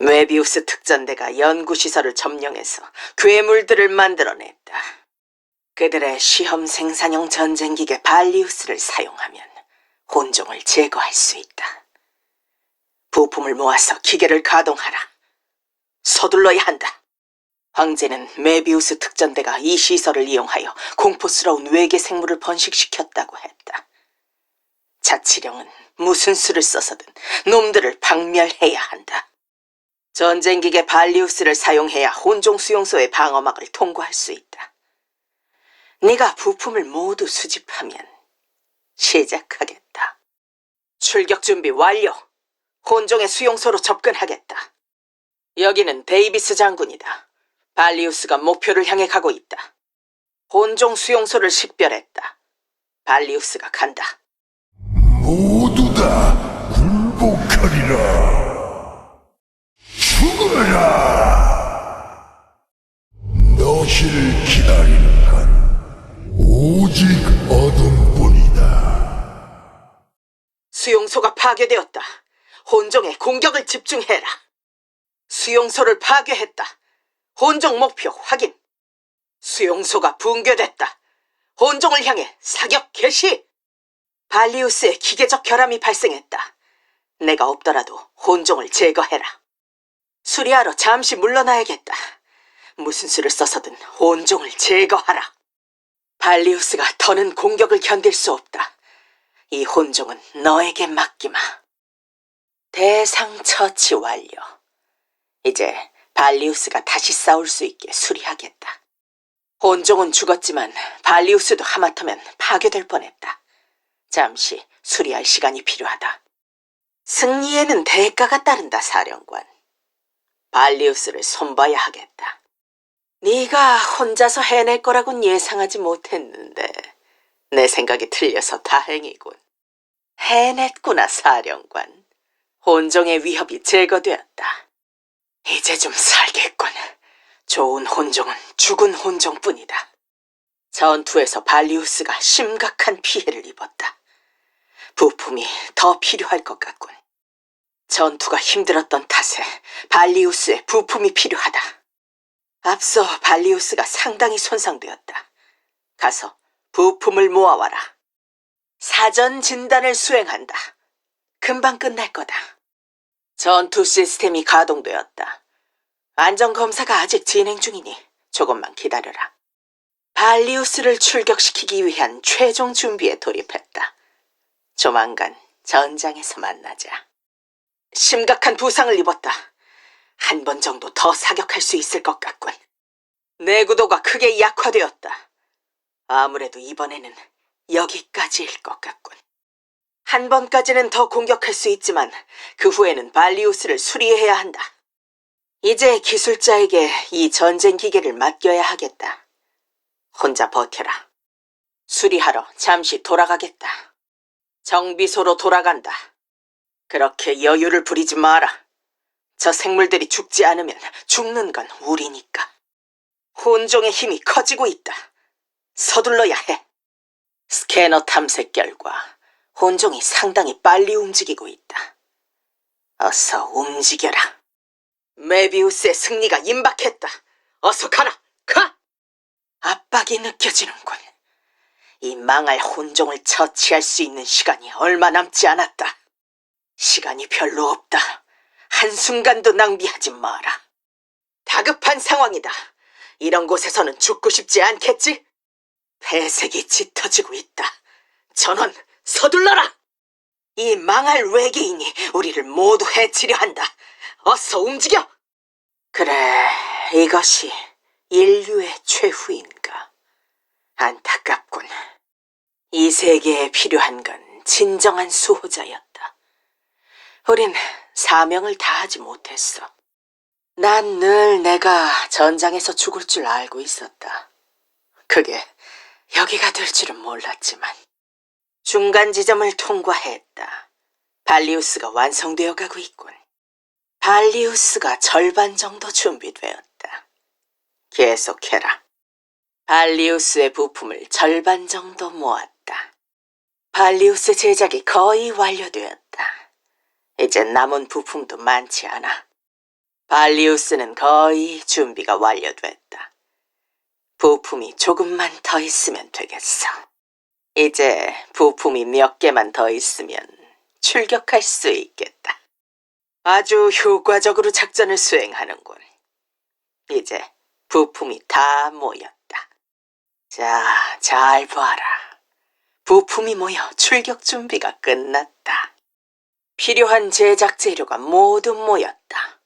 메비우스 특전대가 연구시설을 점령해서 괴물들을 만들어냈다. 그들의 시험 생산용 전쟁기계 발리우스를 사용하면 혼종을 제거할 수 있다. 부품을 모아서 기계를 가동하라. 서둘러야 한다. 황제는 메비우스 특전대가 이 시설을 이용하여 공포스러운 외계 생물을 번식시켰다고 했다. 자치령은 무슨 수를 써서든 놈들을 박멸해야 한다. 전쟁기계 발리우스를 사용해야 혼종 수용소의 방어막을 통과할 수 있다. 네가 부품을 모두 수집하면 시작하겠다. 출격 준비 완료. 혼종의 수용소로 접근하겠다. 여기는 데이비스 장군이다. 발리우스가 목표를 향해 가고 있다. 혼종 수용소를 식별했다. 발리우스가 간다. 모두 다 파괴되었다. 혼종에 공격을 집중해라. 수용소를 파괴했다. 혼종 목표 확인. 수용소가 붕괴됐다. 혼종을 향해 사격 개시. 발리우스의 기계적 결함이 발생했다. 내가 없더라도 혼종을 제거해라. 수리하러 잠시 물러나야겠다. 무슨 수를 써서든 혼종을 제거하라. 발리우스가 더는 공격을 견딜 수 없다. 이 혼종은 너에게 맡기마. 대상 처치 완료. 이제 발리우스가 다시 싸울 수 있게 수리하겠다. 혼종은 죽었지만 발리우스도 하마터면 파괴될 뻔했다. 잠시 수리할 시간이 필요하다. 승리에는 대가가 따른다, 사령관. 발리우스를 손봐야 하겠다. 네가 혼자서 해낼 거라곤 예상하지 못했는데 내 생각이 틀려서 다행이군. 해냈구나, 사령관. 혼종의 위협이 제거되었다. 이제 좀 살겠군. 좋은 혼종은 죽은 혼종뿐이다. 전투에서 발리우스가 심각한 피해를 입었다. 부품이 더 필요할 것 같군. 전투가 힘들었던 탓에 발리우스의 부품이 필요하다. 앞서 발리우스가 상당히 손상되었다. 가서 부품을 모아와라. 사전 진단을 수행한다. 금방 끝날 거다. 전투 시스템이 가동되었다. 안전검사가 아직 진행 중이니 조금만 기다려라. 발리우스를 출격시키기 위한 최종 준비에 돌입했다. 조만간 전장에서 만나자. 심각한 부상을 입었다. 한 번 정도 더 사격할 수 있을 것 같군. 내구도가 크게 약화되었다. 아무래도 이번에는 여기까지일 것 같군. 한 번까지는 더 공격할 수 있지만 그 후에는 발리우스를 수리해야 한다. 이제 기술자에게 이 전쟁 기계를 맡겨야 하겠다. 혼자 버텨라. 수리하러 잠시 돌아가겠다. 정비소로 돌아간다. 그렇게 여유를 부리지 마라. 저 생물들이 죽지 않으면 죽는 건 우리니까. 혼종의 힘이 커지고 있다. 서둘러야 해. 스캐너 탐색 결과 혼종이 상당히 빨리 움직이고 있다. 어서 움직여라. 메비우스의 승리가 임박했다. 어서 가라. 가! 압박이 느껴지는군. 이 망할 혼종을 처치할 수 있는 시간이 얼마 남지 않았다. 시간이 별로 없다. 한순간도 낭비하지 마라. 다급한 상황이다. 이런 곳에서는 죽고 싶지 않겠지? 폐색이 짙어지고 있다. 전원 서둘러라! 이 망할 외계인이 우리를 모두 해치려 한다. 어서 움직여! 그래, 이것이 인류의 최후인가. 안타깝군. 이 세계에 필요한 건 진정한 수호자였다. 우린 사명을 다하지 못했어. 난 늘 내가 전장에서 죽을 줄 알고 있었다. 그게 여기가 될 줄은 몰랐지만 중간 지점을 통과했다. 발리우스가 완성되어 가고 있군. 발리우스가 절반 정도 준비되었다. 계속해라. 발리우스의 부품을 절반 정도 모았다. 발리우스 제작이 거의 완료되었다. 이제 남은 부품도 많지 않아. 발리우스는 거의 준비가 완료됐다. 부품이 조금만 더 있으면 되겠어. 이제 부품이 몇 개만 더 있으면 출격할 수 있겠다. 아주 효과적으로 작전을 수행하는군. 이제 부품이 다 모였다. 자, 잘 봐라. 부품이 모여 출격 준비가 끝났다. 필요한 제작 재료가 모두 모였다.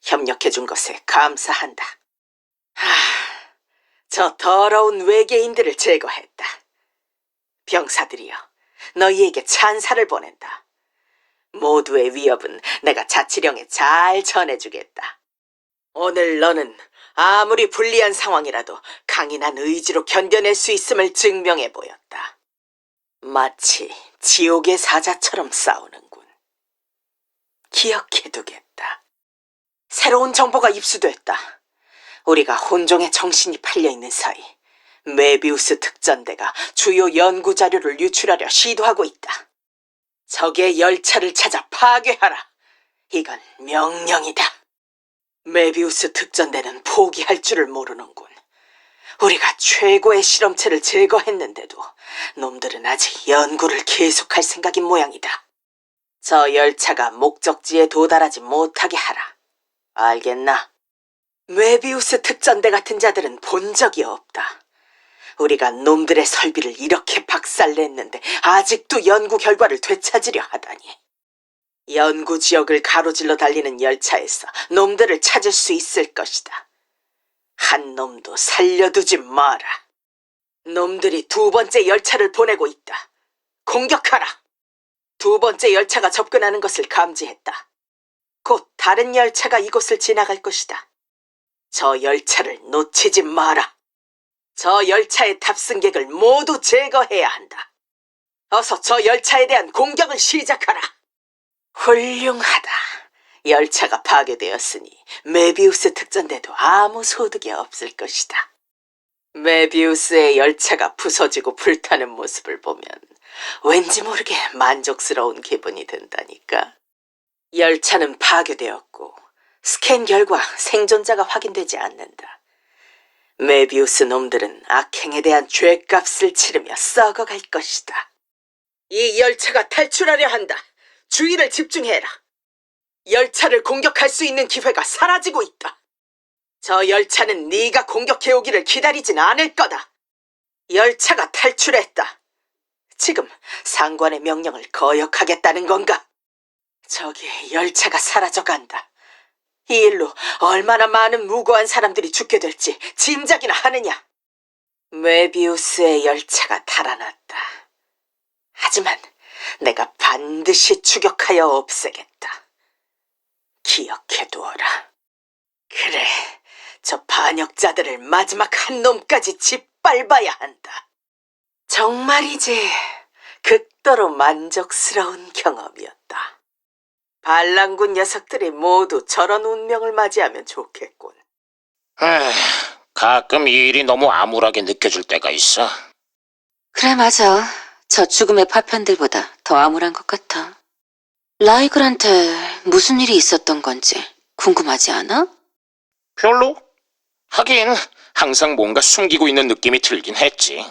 협력해준 것에 감사한다. 하, 저 더러운 외계인들을 제거했다. 병사들이여, 너희에게 찬사를 보낸다. 모두의 위협은 내가 자치령에 잘 전해주겠다. 오늘 너는 아무리 불리한 상황이라도 강인한 의지로 견뎌낼 수 있음을 증명해 보였다. 마치 지옥의 사자처럼 싸우는군. 기억해두겠다. 새로운 정보가 입수됐다. 우리가 혼종의 정신이 팔려있는 사이 메비우스 특전대가 주요 연구 자료를 유출하려 시도하고 있다. 적의 열차를 찾아 파괴하라. 이건 명령이다. 메비우스 특전대는 포기할 줄을 모르는군. 우리가 최고의 실험체를 제거했는데도 놈들은 아직 연구를 계속할 생각인 모양이다. 저 열차가 목적지에 도달하지 못하게 하라. 알겠나? 메비우스 특전대 같은 자들은 본 적이 없다. 우리가 놈들의 설비를 이렇게 박살냈는데 아직도 연구 결과를 되찾으려 하다니. 연구 지역을 가로질러 달리는 열차에서 놈들을 찾을 수 있을 것이다. 한 놈도 살려두지 마라. 놈들이 두 번째 열차를 보내고 있다. 공격하라. 두 번째 열차가 접근하는 것을 감지했다. 곧 다른 열차가 이곳을 지나갈 것이다. 저 열차를 놓치지 마라. 저 열차의 탑승객을 모두 제거해야 한다. 어서 저 열차에 대한 공격을 시작하라. 훌륭하다. 열차가 파괴되었으니 메비우스 특전대도 아무 소득이 없을 것이다. 메비우스의 열차가 부서지고 불타는 모습을 보면 왠지 모르게 만족스러운 기분이 든다니까. 열차는 파괴되었고 스캔 결과 생존자가 확인되지 않는다. 메비우스 놈들은 악행에 대한 죄값을 치르며 썩어갈 것이다. 이 열차가 탈출하려 한다. 주의를 집중해라. 열차를 공격할 수 있는 기회가 사라지고 있다. 저 열차는 네가 공격해오기를 기다리진 않을 거다. 열차가 탈출했다. 지금 상관의 명령을 거역하겠다는 건가? 저기 열차가 사라져간다. 이 일로 얼마나 많은 무고한 사람들이 죽게 될지 짐작이나 하느냐? 메비우스의 열차가 달아났다. 하지만 내가 반드시 추격하여 없애겠다. 기억해 두어라. 그래, 저 반역자들을 마지막 한 놈까지 짓밟아야 한다. 정말이지 극도로 만족스러운 경험이었다. 반란군 녀석들이 모두 저런 운명을 맞이하면 좋겠군. 아, 가끔 이 일이 너무 암울하게 느껴질 때가 있어. 그래, 맞아. 저 죽음의 파편들보다 더 암울한 것 같아. 라이글한테 무슨 일이 있었던 건지 궁금하지 않아? 별로? 하긴 항상 뭔가 숨기고 있는 느낌이 들긴 했지.